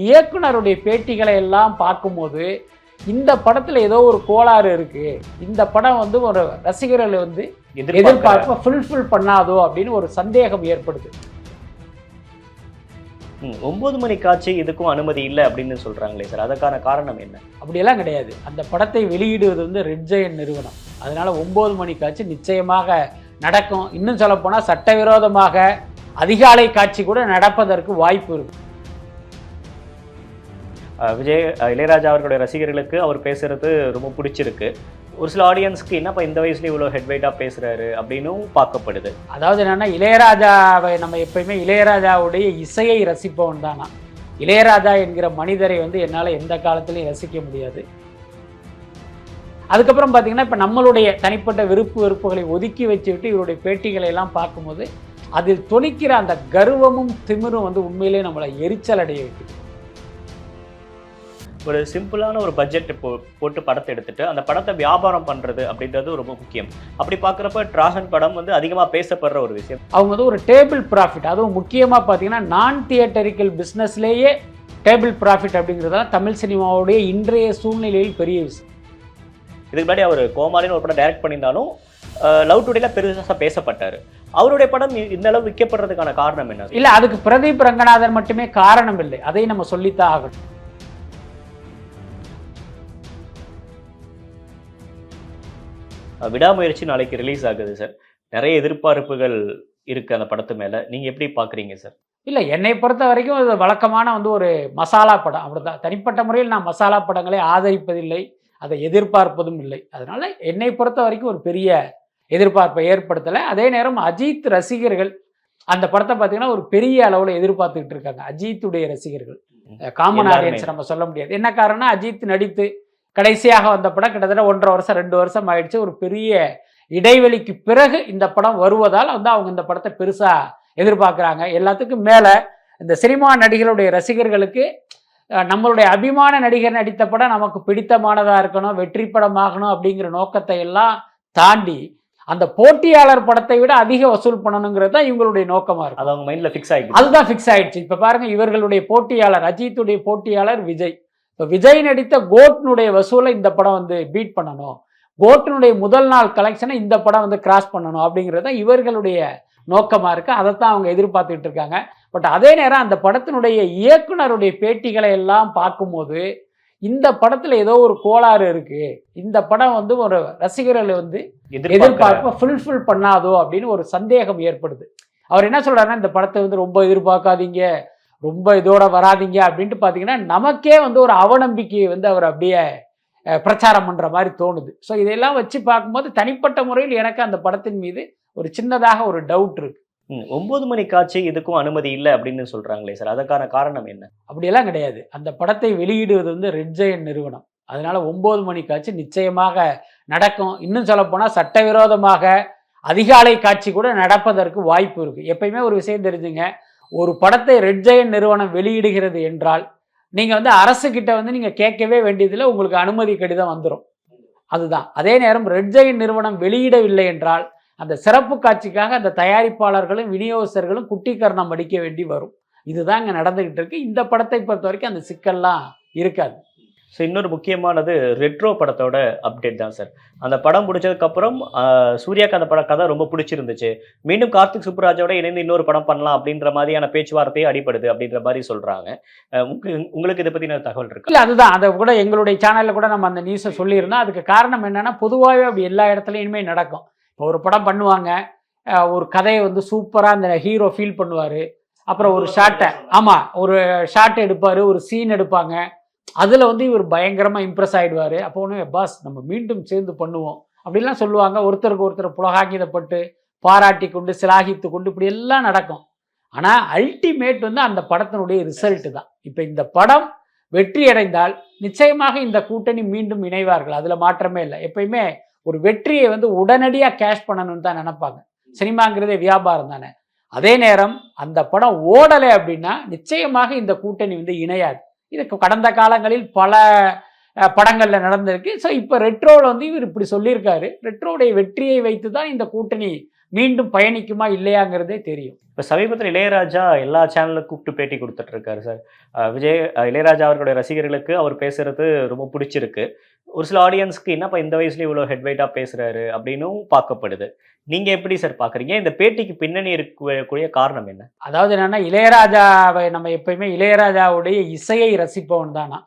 இயக்குனருடைய பேட்டிகளை எல்லாம் பார்க்கும்போது இந்த படத்துல ஏதோ ஒரு கோளாறு இருக்கு. இந்த படம் வந்து ஒரு ரசிகர்களை வந்து எதிர்பார்ப்ப ஃபுல்ஃபில் பண்ணாதோ அப்படின்னு ஒரு சந்தேகம் ஏற்படுது. ஒன்பது மணி காட்சி இதுக்கும் அனுமதி இல்லை அப்படின்னு சொல்றாங்களே சார். அதுக்கான காரணம் என்ன? அப்படியெல்லாம் கிடையாது. அந்த படத்தை வெளியிடுவது வந்து ரெட் ஜெயன் நிறுவனம். அதனால ஒன்பது மணி காட்சி நிச்சயமாக நடக்கும். இன்னும் சொல்லப்போனால் சட்டவிரோதமாக அதிகாலை காட்சி கூட நடப்பதற்கு வாய்ப்பு இருக்கு. விஜய் இளையராஜா அவர்களுடைய ரசிகர்களுக்கு அவர் பேசுறது ரொம்ப பிடிச்சிருக்கு. ஒரு சில ஆடியன்ஸ்க்கு என்னப்பா இந்த வயசுல இவ்வளோ ஹெட்வெயிட்டாக பேசுறாரு அப்படின்னும் பார்க்கப்படுது. அதாவது என்னன்னா இளையராஜாவை நம்ம எப்பயுமே இளையராஜாவுடைய இசையை ரசிப்பவன் தானா இளையராஜா என்கிற மனிதரை வந்து என்னால் எந்த காலத்திலையும் ரசிக்க முடியாது. அதுக்கப்புறம் பார்த்தீங்கன்னா இப்போ நம்மளுடைய தனிப்பட்ட விருப்பு வெறுப்புகளை ஒதுக்கி வச்சுக்கிட்டு இவருடைய பேட்டிகளை எல்லாம் பார்க்கும்போது அதில் தொனிக்கிற அந்த கர்வமும் திமிரும் வந்து உண்மையிலே நம்மளை எரிச்சல் அடைய வைக்குது. ஒரு சிம்பிளான ஒரு பட்ஜெட் போ போட்டு படத்தை எடுத்துட்டு அந்த படத்தை வியாபாரம் பண்றது அப்படின்றது ரொம்ப முக்கியம். அப்படி பார்க்குறப்ப டிராகன் படம் வந்து அதிகமாக பேசப்படுற ஒரு விஷயம். அவங்க வந்து ஒரு டேபிள் ப்ராஃபிட் அதுவும் முக்கியமாக பார்த்தீங்கன்னா நான் தியேட்டரிக்கல் பிஸ்னஸ்லேயே டேபிள் ப்ராஃபிட் அப்படிங்கிறதெல்லாம் தமிழ் சினிமாவுடைய இன்றைய சூழ்நிலையில் பெரிய விஷயம். இதுக்கு முன்னாடி அவர் கோமாளின்னு ஒரு படம் டைரக்ட் பண்ணியிருந்தாலும் லவ் டுடேல பெருசாக பேசப்பட்டாரு. அவருடைய படம் இந்த அளவு விற்கப்படுறதுக்கான காரணம் என்ன? இல்லை அதுக்கு பிரதீப் ரங்கநாதன் மட்டுமே காரணம் இல்லை. அதை நம்ம சொல்லித்தான் ஆகணும். விடாமுயற்சி நாளைக்கு ரிலீஸ் ஆகுது சார் நிறைய எதிர்பார்ப்புகள் இருக்கு அந்த படத்து மேல. நீங்க எப்படி பாக்குறீங்க சார் இல்லை என்னை பொறுத்த வரைக்கும் இது வழக்கமான வந்து ஒரு மசாலா படம். அப்படிதான் தனிப்பட்ட முறையில் நான் மசாலா படங்களை ஆதரிப்பதில்லை. அதை எதிர்பார்ப்பதும் இல்லை. அதனால என்னை பொறுத்த வரைக்கும் ஒரு பெரிய எதிர்பார்ப்பை ஏற்படுத்தலை. அதே நேரம் அஜித் ரசிகர்கள் அந்த படத்தை பார்த்தீங்கன்னா ஒரு பெரிய அளவில் எதிர்பார்த்துக்கிட்டு இருக்காங்க. அஜித்துடைய ரசிகர்கள். காமன். ஆடியன்ஸ் நம்ம சொல்ல முடியாது. என்ன காரணம் அஜித் நடித்து கடைசியாக வந்த படம் கிட்டத்தட்ட ஒன்றரை வருஷம் ரெண்டு வருஷம் ஆயிடுச்சு. ஒரு பெரிய இடைவெளிக்கு பிறகு இந்த படம் வருவதால் வந்து அவங்க இந்த படத்தை பெருசா எதிர்பார்க்குறாங்க. எல்லாத்துக்கும் மேலே இந்த சினிமா நடிகருடைய ரசிகர்களுக்கு நம்மளுடைய அபிமான நடிகர் நடித்த படம் நமக்கு பிடித்தமானதாக இருக்கணும் வெற்றி படமாகணும் அப்படிங்கிற நோக்கத்தை எல்லாம் தாண்டி அந்த போட்டியாளர் படத்தை விட அதிக வசூல் பண்ணணுங்கிறது தான் இவங்களுடைய நோக்கமாக இருக்கும். அது அவங்க மைண்ட்ல ஃபிக்ஸ் ஆகிடுது அதுதான் ஃபிக்ஸ் ஆயிடுச்சு. இப்போ பாருங்க இவர்களுடைய போட்டியாளர் அஜித்துடைய போட்டியாளர் விஜய். விஜய் நடித்த கோட்னுடைய வசூலை இந்த படம் வந்து பீட் பண்ணணும். கோட்னுடைய முதல் நாள் கலெக்ஷனை இந்த படம் வந்து கிராஸ் பண்ணணும் அப்படிங்கிறது தான் இவர்களுடைய நோக்கமாக இருக்கு. அதைத்தான் அவங்க எதிர்பார்த்துட்டு இருக்காங்க. பட் அதே நேரம் அந்த படத்தினுடைய இயக்குனருடைய பேட்டிகளை எல்லாம் பார்க்கும்போது இந்த படத்துல ஏதோ ஒரு கோளாறு இருக்கு. இந்த படம் வந்து ஒரு ரசிகர்களை வந்து எதிர்பார்ப்பை ஃபுல்ஃபில் பண்ணாதோ அப்படின்னு ஒரு சந்தேகம் ஏற்படுது. அவர் என்ன சொல்றாருன்னா இந்த படத்தை வந்து ரொம்ப எதிர்பார்க்காதீங்க. ரொம்ப இதோட வராதீங்க அப்படின்ட்டு பார்த்தீங்கன்னா நமக்கே வந்து ஒரு அவநம்பிக்கையை வந்து அவர் அப்படியே பிரச்சாரம் பண்ற மாதிரி தோணுது. ஸோ இதெல்லாம் வச்சு பார்க்கும்போது தனிப்பட்ட முறையில் எனக்கு அந்த படத்தின் மீது ஒரு சின்னதாக ஒரு டவுட் இருக்கு. ஒன்பது மணி காட்சி இதுக்கும் அனுமதி இல்லை அப்படின்னு சொல்றாங்களே சார். அதுக்கான காரணம் என்ன? அப்படியெல்லாம் கிடையாது. அந்த படத்தை வெளியிடுவது வந்து ரெட் ஜெயன் நிறுவனம். அதனால ஒன்பது மணி காட்சி நிச்சயமாக நடக்கும். இன்னும் சொல்லப்போனால் சட்டவிரோதமாக அதிகாலை காட்சி கூட நடப்பதற்கு வாய்ப்பு இருக்கு. எப்பயுமே ஒரு விஷயம் தெரிஞ்சுங்க ஒரு படத்தை ரெட் ஜெயன் நிறுவனம் வெளியிடுகிறது என்றால் நீங்கள் வந்து அரசு கிட்ட வந்து நீங்கள் கேட்கவே வேண்டியதில்லை உங்களுக்கு அனுமதி கடிதம் வந்துடும் அதுதான். அதே நேரம் ரெட் ஜெயின் நிறுவனம் வெளியிடவில்லை என்றால் அந்த சிறப்பு காட்சிக்காக அந்த தயாரிப்பாளர்களும் விநியோகஸ்தர்களும் குட்டிக்கரணம் அடிக்க வேண்டி வரும். இதுதான் இங்கே நடந்துகிட்டு இருக்கு. இந்த படத்தை பொறுத்த வரைக்கும் அந்த சிக்கல்லாம் இருக்காது. ஸோ இன்னொரு முக்கியமானது ரெட்ரோ படத்தோட அப்டேட் தான் சார் அந்த படம் ஆஹ், சூர்யாக்கு அந்த பட கதை ரொம்ப பிடிச்சிருந்துச்சு. மீண்டும் கார்த்திக் சுப்புராஜோட இணைந்து இன்னொரு படம் பண்ணலாம் அப்படின்ற மாதிரியான பேச்சுவார்த்தையே அடிபடுது அப்படின்ற மாதிரி உங்க- உங்களுக்கு இதை பத்தின தகவல் இருக்கு? இல்லை அதுதான். அதை கூட எங்களுடைய சேனலில் கூட நம்ம அந்த நியூஸை சொல்லியிருந்தோம் அதுக்கு காரணம் என்னன்னா பொதுவாகவே அப்படி எல்லா இடத்துலையுமே நடக்கும். இப்போ ஒரு படம் பண்ணுவாங்க ஒரு கதையை வந்து சூப்பராக அந்த ஹீரோ ஃபீல் பண்ணுவார். அப்புறம் ஒரு ஷாட்டை ஆமாம் ஒரு ஷாட் எடுப்பார் ஒரு சீன் எடுப்பாங்க. அதில் வந்து இவர் பயங்கரமாக இம்ப்ரெஸ் ஆகிடுவார் அப்போ ஒன்று பாஸ் நம்ம மீண்டும் சேர்ந்து பண்ணுவோம். அப்படிலாம் சொல்லுவாங்க. ஒருத்தருக்கு ஒருத்தர் புலகாங்கிதப்பட்டு பாராட்டி கொண்டு சிலாகித்து கொண்டு இப்படி எல்லாம் நடக்கும். ஆனால் அல்டிமேட் வந்து அந்த படத்தினுடைய ரிசல்ட் தான். இப்போ இந்த படம் வெற்றி அடைந்தால் நிச்சயமாக இந்த கூட்டணி மீண்டும் இணைவார்கள். அதில் மாற்றமே இல்லை. எப்பயுமே ஒரு வெற்றியை வந்து உடனடியாக கேஷ் பண்ணணும்னு தான் நினைப்பாங்க. சினிமாங்கிறதே வியாபாரம் தானே. அதே நேரம் அந்த படம் ஓடலை அப்படின்னா நிச்சயமாக இந்த கூட்டணி வந்து இணையாது. இது கடந்த காலங்களில் பல படங்களில் நடந்திருக்கு. ஸோ இப்போ ரெட்ரோவில் வந்து இவர் இப்படி சொல்லியிருக்காரு. ரெட்ரோவுடைய வெற்றியை வைத்து தான் இந்த கூட்டணி மீண்டும் பயணிக்குமா இல்லையாங்கிறதே தெரியும். இப்போ சமீபத்தில் இளையராஜா எல்லா சேனலுக்கும் கூப்பிட்டு பேட்டி கொடுத்துட்டு இருக்காரு சார் விஜய் இளையராஜா அவர்களுடைய ரசிகர்களுக்கு அவர் பேசுறது ரொம்ப பிடிச்சிருக்கு. ஒரு சில ஆடியன்ஸ்க்கு என்னப்பா இந்த வயசுல இவ்வளோ ஹெட் வெயிட்டாக பேசுறாரு அப்படின்னும் பார்க்கப்படுது. நீங்க எப்படி சார் பாக்குறீங்க? இந்த பேட்டிக்கு பின்னணி இருக்கக்கூடிய காரணம் என்ன? அதாவது என்னன்னா இளையராஜாவை நம்ம எப்பயுமே இளையராஜாவுடைய இசையை ரசிப்பவன் தானா?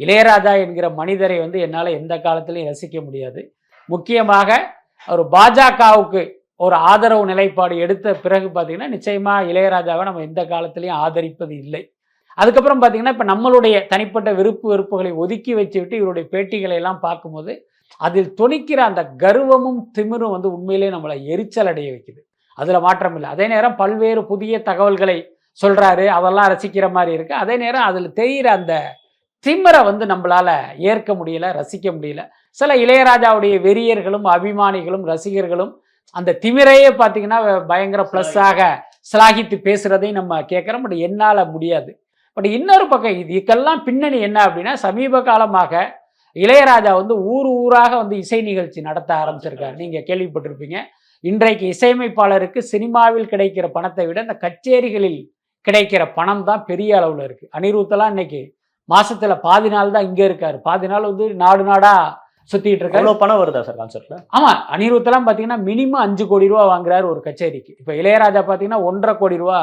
இளையராஜா என்கிற மனிதரை வந்து என்னால் எந்த காலத்திலையும் ரசிக்க முடியாது. முக்கியமாக ஒரு பாஜகவுக்கு ஒரு ஆதரவு நிலைப்பாடு எடுத்த பிறகு பார்த்தீங்கன்னா நிச்சயமாக இளையராஜாவை நம்ம எந்த காலத்திலையும் ஆதரிப்பது இல்லை. அதுக்கப்புறம் பார்த்தீங்கன்னா இப்போ நம்மளுடைய தனிப்பட்ட விருப்பு வெறுப்புகளை ஒதுக்கி வச்சுக்கிட்டு இவருடைய பேட்டிகளை எல்லாம் பார்க்கும்போது அதில் துணிக்கிற அந்த கர்வமும் திமிரும் வந்து உண்மையிலே நம்மளை எரிச்சல் அடைய வைக்குது. அதில் மாற்றம் இல்லை. அதே நேரம் பல்வேறு புதிய தகவல்களை சொல்கிறாரு அதெல்லாம் ரசிக்கிற மாதிரி இருக்குது அதே நேரம் அதில் தெரிகிற அந்த திமிரை வந்து நம்மளால் ஏற்க முடியல ரசிக்க முடியல. சில இளையராஜாவுடைய வெறியர்களும் அபிமானிகளும் ரசிகர்களும் அந்த திமிரையே பார்த்தீங்கன்னா பயங்கர ப்ளஸ்ஸாக சிலாகித்து. பேசுறதையும் நம்ம கேட்குறோம். பட் என்னால் முடியாது. பட் இன்னொரு பக்கம் இதுக்கெல்லாம் பின்னணி என்ன அப்படின்னா சமீப காலமாக இளையராஜா வந்து ஊர் ஊராக வந்து இசை நிகழ்ச்சி நடத்த ஆரம்பிச்சிருக்காரு. நீங்க கேள்விப்பட்டிருப்பீங்க. இன்றைக்கு இசையமைப்பாளருக்கு சினிமாவில் கிடைக்கிற பணத்தை விட இந்த கச்சேரிகளில் கிடைக்கிற பணம் தான் பெரிய அளவில் இருக்கு. அனிருத்தெல்லாம் இன்னைக்கு மாசத்துல பாதி நாள் தான் இங்க இருக்காரு. பாதி நாள் வந்து நாடு நாடா சுத்திட்டு இருக்காரு. அவ்வளோ பணம் வருதா சார் கான்செப்ட்ல ஆமா அனிருத்தெல்லாம் பாத்தீங்கன்னா மினிமம் அஞ்சு கோடி ரூபா வாங்குறாரு ஒரு கச்சேரிக்கு. இப்ப இளையராஜா பாத்தீங்கன்னா ஒன்றரை கோடி ரூபா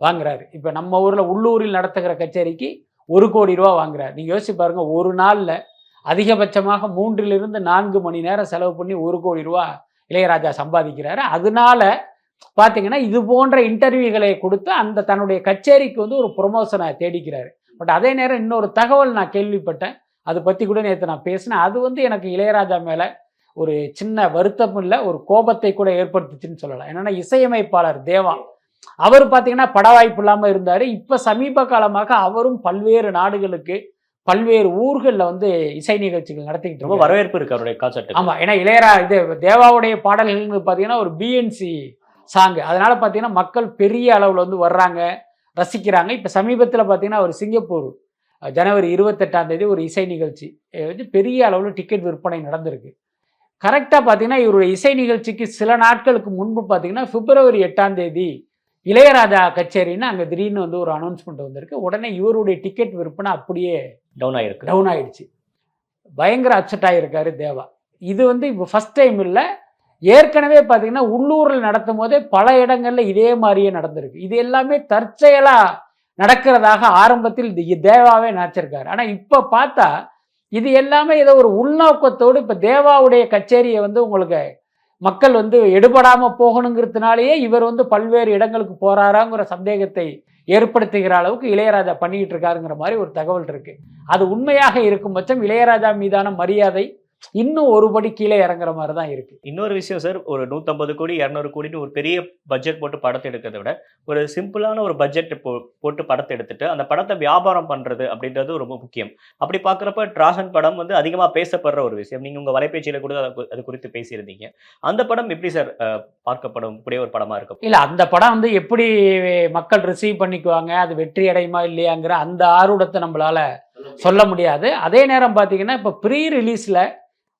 வாங்குறாரு. இப்ப நம்ம ஊர்ல உள்ளூரில் நடத்துகிற கச்சேரிக்கு ஒரு கோடி ரூபா வாங்குறாரு. நீங்க யோசிச்சு பாருங்க ஒரு நாள்ல அதிகபட்சமாக மூன்றிலிருந்து நான்கு மணி நேரம் செலவு பண்ணி ஒரு கோடி ரூபா இளையராஜா சம்பாதிக்கிறாரு. அதனால பார்த்தீங்கன்னா இது போன்ற இன்டர்வியூகளை கொடுத்து அந்த தன்னுடைய கச்சேரிக்கு வந்து ஒரு ப்ரொமோஷனை தேடிக்கிறாரு. பட் அதே நேரம் இன்னொரு தகவல் நான் கேள்விப்பட்டேன். அதை பற்றி கூட நேற்று நான் பேசினேன். அது வந்து எனக்கு இளையராஜா மேலே ஒரு சின்ன வருத்தம் இல்லை ஒரு கோபத்தை கூட ஏற்படுத்துச்சுன்னு சொல்லலாம். என்னன்னா இசையமைப்பாளர் தேவா அவர் பார்த்தீங்கன்னா பட வாய்ப்பு இல்லாமல் இருந்தார். இப்போ சமீப காலமாக அவரும் பல்வேறு நாடுகளுக்கு பல்வேறு ஊர்களில் வந்து இசை நிகழ்ச்சிகள் நடத்திக்கிட்டு ரொம்ப. வரவேற்பு இருக்கு அவருடைய கான்செப்ட் ஆமா ஏன்னா இளையரா இது தேவாவுடைய பாடல்கள்னு பார்த்தீங்கன்னா ஒரு பிஎன்சி சாங்கு அதனால பார்த்தீங்கன்னா மக்கள் பெரிய அளவில் வந்து வர்றாங்க ரசிக்கிறாங்க. இப்போ சமீபத்தில் பார்த்தீங்கன்னா ஒரு சிங்கப்பூர் ஜனவரி இருபத்தெட்டாம் தேதி ஒரு இசை நிகழ்ச்சி. வந்து பெரிய அளவில் டிக்கெட் விற்பனை நடந்திருக்கு. கரெக்டாக பார்த்தீங்கன்னா இவருடைய இசை நிகழ்ச்சிக்கு சில நாட்களுக்கு முன்பு பார்த்தீங்கன்னா பிப்ரவரி எட்டாம் தேதி இளையராஜா கச்சேரின்னு அங்கே திடீர்னு வந்து ஒரு அனௌன்ஸ்மெண்ட் வந்திருக்கு. உடனே இவருடைய டிக்கெட் விற்பனை அப்படியே டவுன் ஆயிருக்கு. டவுன் ஆயிடுச்சு. பயங்கர அப்செட் ஆகியிருக்காரு தேவா. இது வந்து இப்போ ஃபர்ஸ்ட் டைம் இல்லை. ஏற்கனவே பார்த்தீங்கன்னா உள்ளூரில் நடத்தும் போதே பல இடங்கள்ல இதே மாதிரியே நடந்திருக்கு. இது எல்லாமே தற்செயலா நடக்கிறதாக ஆரம்பத்தில் தேவாவே நினச்சிருக்காரு ஆனால் இப்போ பார்த்தா இது எல்லாமே ஏதோ ஒரு உள்நோக்கத்தோடு இப்போ தேவாவுடைய கச்சேரியை வந்து உங்களுக்கு மக்கள் வந்து எடுபடாமல் போகணுங்கிறதுனாலேயே இவர் வந்து பல்வேறு இடங்களுக்கு போகிறாராங்கிற சந்தேகத்தை ஏற்படுத்துகிற அளவுக்கு இளையராஜா பண்ணிக்கிட்டு இருக்காருங்கிற மாதிரி ஒரு தகவல் இருக்குது அது உண்மையாக இருக்கும் பட்சம் இளையராஜா மீதான மரியாதை இன்னும் ஒரு படி கீழே இறங்குற மாதிரி தான் இருக்கு. இன்னொரு விஷயம் சார் ஒரு நூற்றம்பது கோடி இரநூறு கோடின்னு ஒரு பெரிய பட்ஜெட் போட்டு படத்தை எடுக்கிறத விட ஒரு சிம்பிளான ஒரு பட்ஜெட் போ போட்டு படத்தை எடுத்துட்டு அந்த படத்தை வியாபாரம் பண்றது அப்படின்றது ரொம்ப முக்கியம். அப்படி பார்க்குறப்ப டிராகன் படம் வந்து அதிகமாக பேசப்படுற ஒரு விஷயம். நீங்கள் உங்கள் வலைபேச்சியில் கூட அது குறித்து பேசியிருந்தீங்க. அந்த படம் எப்படி சார் பார்க்கப்படும்? கூடிய ஒரு படமா இருக்கும். இல்ல அந்த படம் வந்து எப்படி மக்கள் ரிசீவ் பண்ணிக்குவாங்க? அது வெற்றி அடையுமா இல்லையாங்கிற அந்த ஆர்வத்தை நம்மளால சொல்ல முடியாது. அதே நேரம் பார்த்தீங்கன்னா இப்போ ப்ரீ ரிலீஸில்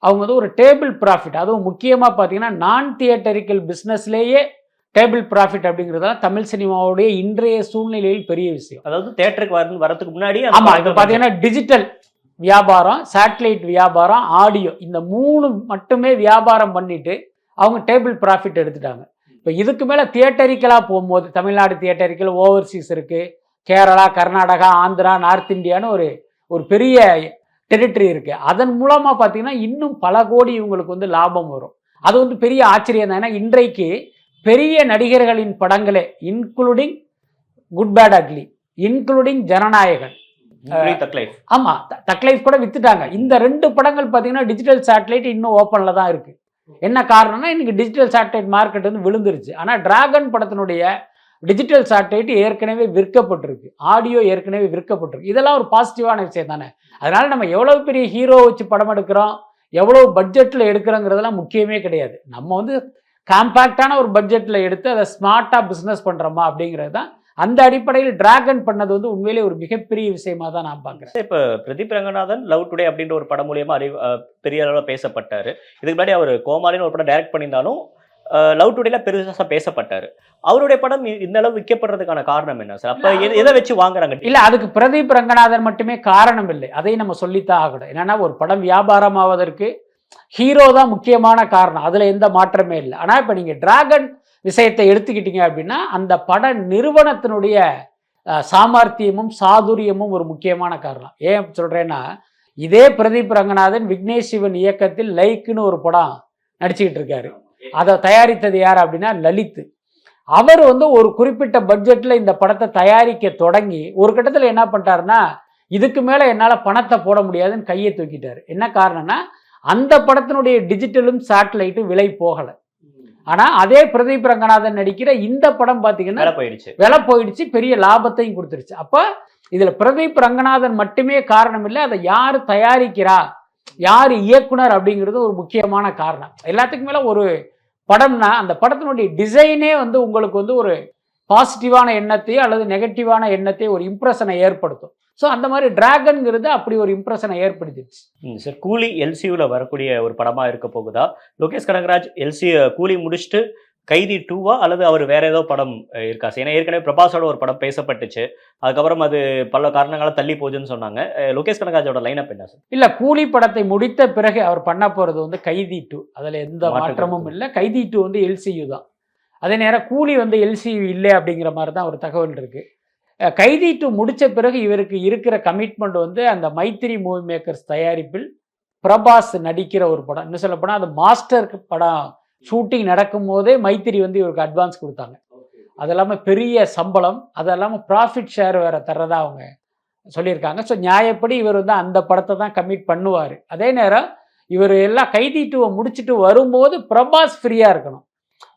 அவங்க வந்து ஒரு டேபிள் ப்ராஃபிட் அதுவும் முக்கியமாக பார்த்தீங்கன்னா நான் தியேட்டரிக்கல் பிஸ்னஸ்லேயே டேபிள் ப்ராஃபிட் அப்படிங்கிறது தான் தமிழ் சினிமாவுடைய இன்றைய சூழ்நிலையில் பெரிய விஷயம். அதாவது தேட்டருக்கு வர வரதுக்கு முன்னாடி அந்த ஆமா படத்தை இப்போ பார்த்தீங்கன்னா டிஜிட்டல் வியாபாரம் சேட்டலைட் வியாபாரம் ஆடியோ இந்த மூணு மட்டுமே வியாபாரம் பண்ணிட்டு அவங்க டேபிள் ப்ராஃபிட் எடுத்துட்டாங்க. இப்போ இதுக்கு மேலே தியேட்டரிக்கலாக போகும்போது தமிழ்நாடு தியேட்டரிக்கல் ஓவர்சீஸ் இருக்கு. கேரளா கர்நாடகா ஆந்திரா நார்த் இந்தியான்னு ஒரு ஒரு பெரிய டெரிட்டரி இருக்கு. அதன் மூலமாக பார்த்தீங்கன்னா இன்னும் பல கோடி இவங்களுக்கு வந்து லாபம் வரும். அது வந்து பெரிய ஆச்சரியம் தான். ஏன்னா இன்றைக்கு பெரிய நடிகர்களின் படங்களே including Good Bad Ugly including Jananayagan. ஆமா தக்லைஃப் கூட வித்துட்டாங்க. இந்த ரெண்டு படங்கள் பார்த்தீங்கன்னா டிஜிட்டல் சேட்டலைட் இன்னும் ஓப்பனில் தான் இருக்கு. என்ன காரணம்னா இன்னைக்கு டிஜிட்டல் சேட்டலைட் மார்க்கெட் வந்து விழுந்துருச்சு. ஆனால் டிராகன் படத்தினுடைய டிஜிட்டல் சேட்டலைட் ஏற்கனவே விற்கப்பட்டிருக்கு. ஆடியோ ஏற்கனவே விற்கப்பட்டிருக்கு. இதெல்லாம் ஒரு பாசிட்டிவான விஷயம் தானே அதனால் நம்ம எவ்வளோ பெரிய ஹீரோ வச்சு படம் எடுக்கிறோம்? எவ்வளோ பட்ஜெட்டில் எடுக்கிறோங்கிறதெல்லாம் முக்கியமே கிடையாது. நம்ம வந்து காம்பேக்டான ஒரு பட்ஜெட்டில் எடுத்து அதை ஸ்மார்ட்டாக பிஸ்னஸ் பண்ணுறோமா அப்படிங்கிறது தான் அந்த அடிப்படையில் டிராகன் பண்ணது வந்து உண்மையிலே ஒரு மிகப்பெரிய விஷயமா தான் நான் பார்க்குறேன். இப்போ பிரதீப் ரங்கநாதன் லவ் டுடே அப்படின்ற ஒரு படம் மூலியமாக அறிவு பெரிய அளவில் பேசப்பட்டார். இதுக்கு முன்னாடி அவர் கோமாளின்னு ஒரு படம் டைரக்ட் பண்ணியிருந்தாலும் லவ் டுடேல பெருசா பேசப்பட்டாரு. அவருடைய படம் இந்த அளவு விற்கப்படுறதுக்கான காரணம் என்ன சார்? அப்ப எது- வச்சு வாங்குறாங்க? இல்ல அதுக்கு பிரதீப் ரங்கநாதன் மட்டுமே காரணம் இல்லை. அதை நம்ம சொல்லித்தான் ஆகணும். என்னன்னா ஒரு படம் வியாபாரம் ஆவதற்கு ஹீரோ தான் முக்கியமான காரணம். அதுல எந்த மாற்றமே இல்லை. ஆனா இப்ப நீங்க டிராகன் விஷயத்தை எடுத்துக்கிட்டீங்க அப்படின்னா அந்த பட நிறுவனத்தினுடைய சாமர்த்தியமும் சாதுரியமும் ஒரு முக்கியமான காரணம். ஏன் சொல்றேன்னா இதே பிரதீப் ரங்கநாதன் விக்னேஷ் சிவன் இயக்கத்தில் லைக்குன்னு ஒரு படம் நடிச்சுக்கிட்டு இருக்காரு. அதை தயாரித்தது யார் அப்படின்னா லலித் அவர் வந்து ஒரு குறிப்பிட்ட பட்ஜெட்ல இந்த படத்தை தயாரிக்க தொடங்கி ஒரு கட்டத்தில் என்ன பண்ணிட்டாருன்னா இதுக்கு மேல என்னால பணத்தை போட முடியாதுன்னு கையை தூக்கிட்டாரு. என்ன காரணம்னா அந்த படத்தினுடைய டிஜிட்டலும் சேட்டலைட்டும் விலை போகல. ஆனா அதே பிரதீப் ரங்கநாதன் நடிக்கிற இந்த படம் பாத்தீங்கன்னா வேலை போயிடுச்சு. விலை போயிடுச்சு பெரிய லாபத்தையும் கொடுத்துருச்சு. அப்ப இதுல பிரதீப் ரங்கநாதன் மட்டுமே காரணம் இல்லை அதை யாரு தயாரிக்கிறா யார் இயக்குனர் அப்படிங்கிறது ஒரு முக்கியமான காரணம். எல்லாத்துக்கும் மேலே ஒரு படம்னா அந்த படத்தினுடைய டிசைனே வந்து உங்களுக்கு வந்து ஒரு பாசிட்டிவான எண்ணத்தையோ அல்லது நெகட்டிவான எண்ணத்தையோ ஒரு இம்ப்ரெஷனை ஏற்படுத்தும். ஸோ அந்த மாதிரி டிராகன்ங்கிறது அப்படி ஒரு இம்ப்ரெஷனை ஏற்படுத்திடுச்சு. சார் கூலி எல்சியூவில் வரக்கூடிய ஒரு படமாக இருக்க போகுதா? லோகேஷ் கனகராஜ் எல்சி கூலி முடிச்சுட்டு கைதி டூவா அல்லது அவர் வேற ஏதோ படம் இருக்கா? ஏன்னா ஏற்கனவே பிரபாஸோட ஒரு படம் பேசப்பட்டுச்சு. அதுக்கப்புறம் அது பல காரணங்களால தள்ளி போகுதுன்னு சொன்னாங்க. லோகேஷ் கனகராஜோட லைனப் என்ன சார்? இல்ல கூலி படத்தை முடித்த பிறகு அவர் பண்ண போறது வந்து கைதி டூ. அதுல எந்த மாற்று மாற்றமும். இல்லை. கைதி டூ வந்து எல்சியு தான். அதே நேரம் கூலி வந்து எல்சியு இல்லை அப்படிங்கிற மாதிரி தான் ஒரு தகவல் இருக்கு. அஹ் கைதி டூ முடிச்ச பிறகு இவருக்கு இருக்கிற கமிட்மெண்ட் வந்து அந்த மைத்திரி மூவி மேக்கர்ஸ் தயாரிப்பில் பிரபாஸ் நடிக்கிற ஒரு படம். இன்னும் சொல்ல போனால் அது மாஸ்டருக்கு படம். ஷூட்டிங் நடக்கும் போதே மைத்திரி வந்து இவருக்கு அட்வான்ஸ் கொடுத்தாங்க. அது இல்லாமல் பெரிய சம்பளம் அது இல்லாமல் ப்ராஃபிட் ஷேர் வேற தர்றதா அவங்க சொல்லியிருக்காங்க. ஸோ நியாயப்படி இவர் வந்து அந்த படத்தை தான் கமிட் பண்ணுவார். அதே நேரம் இவர் எல்லாம் கைதி டூவை முடிச்சுட்டு வரும்போது பிரபாஸ் ஃப்ரீயாக இருக்கணும்.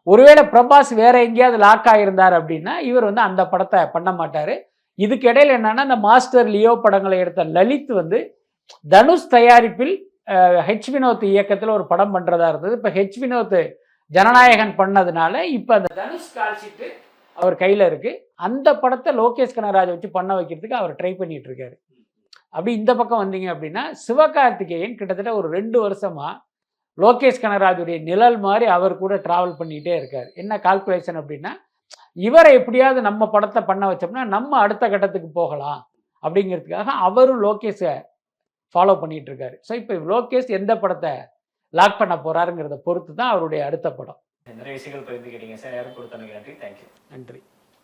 ஒருவேளை பிரபாஸ் வேற எங்கேயாவது லாக் ஆகியிருந்தார் அப்படின்னா இவர் வந்து அந்த படத்தை பண்ண மாட்டார். இதுக்கு இடையில என்னன்னா இந்த மாஸ்டர் லியோ படங்களை எடுத்த லலித் வந்து தனுஷ் தயாரிப்பில் ஹெச் வினோத் இயக்கத்தில் ஒரு படம் பண்ணுறதா இருந்தது. இப்போ ஹெச் வினோத் ஜனநாயகன் பண்ணதுனால இப்போ அந்த தனுஷ் கால்ஷீட்டு அவர் கையில் இருக்குது அந்த படத்தை லோகேஷ் கனகராஜ் வச்சு பண்ண வைக்கிறதுக்கு அவர் ட்ரை பண்ணிகிட்டு இருக்காரு. அப்படி இந்த பக்கம் வந்தீங்க அப்படின்னா சிவகார்த்திகேயன் கிட்டத்தட்ட ஒரு ரெண்டு வருஷமாக லோகேஷ் கனகராஜுடைய நிழல் மாதிரி அவர் கூட ட்ராவல் பண்ணிகிட்டே இருக்கார். என்ன கால்குலேஷன் அப்படின்னா இவரை எப்படியாவது நம்ம படத்தை பண்ண வச்சோம்னா நம்ம அடுத்த கட்டத்துக்கு போகலாம் அப்படிங்கிறதுக்காக அவரும் லோகேஷை ஃபாலோ பண்ணிட்டு இருக்காரு ஸோ இப்போ லோகேஷ் எந்த படத்தை லாக் பண்ண போறாருங்கிறத பொறுத்து தான் அவருடைய அடுத்த படம். நிறைய விஷயங்கள் பகிர்ந்துக்கிட்டீங்க சார் யாரும் கொடுத்தனுக்கு நன்றி. தேங்க்யூ நன்றி.